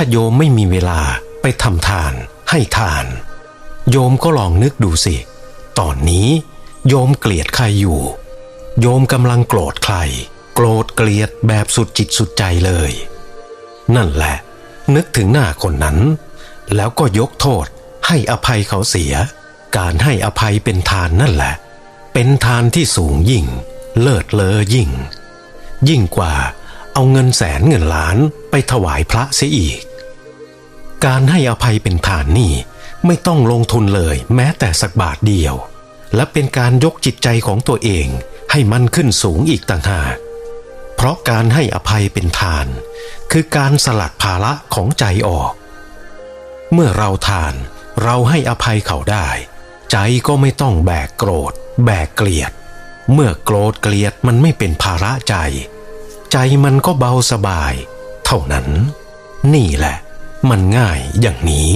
าโยมไม่มีเวลาไปทำทาน ให้ทาน โยมก็ลองนึกดูสิ ตอนนี้ โยมเกลียดใครอยู่ โยมกำลังโกรธใคร โกรธเกลียดแบบสุดจิตสุดใจเลย นั่นแหละ นึกถึงหน้าคนนั้น แล้วก็ยกโทษให้อภัยเขาเสีย การให้อภัยเป็นทานนั่นแหละ เป็นทานที่สูงยิ่ง เลิศเลอยิ่ง ยิ่งกว่าเอาเงินแสนเงินล้านไปถวายพระเสียอีก การให้อภัยเป็นทานนี่ไม่ต้องลงทุนเลยแม้แต่สักบาทเดียว และเป็นการยกจิตใจของตัวเองให้มันขึ้นสูงอีกต่างหากเพราะการให้อภัยเป็นทาน คือการสลัดภาระของใจออก เมื่อเราทานเราให้อภัยเขาได้ ใจก็ไม่ต้องแบกโกรธ แบกเกลียด เมื่อโกรธเกลียดมันไม่เป็นภาระใจ ใจมันก็เบาสบาย เท่านั้น นี่แหละ มันง่ายอย่างนี้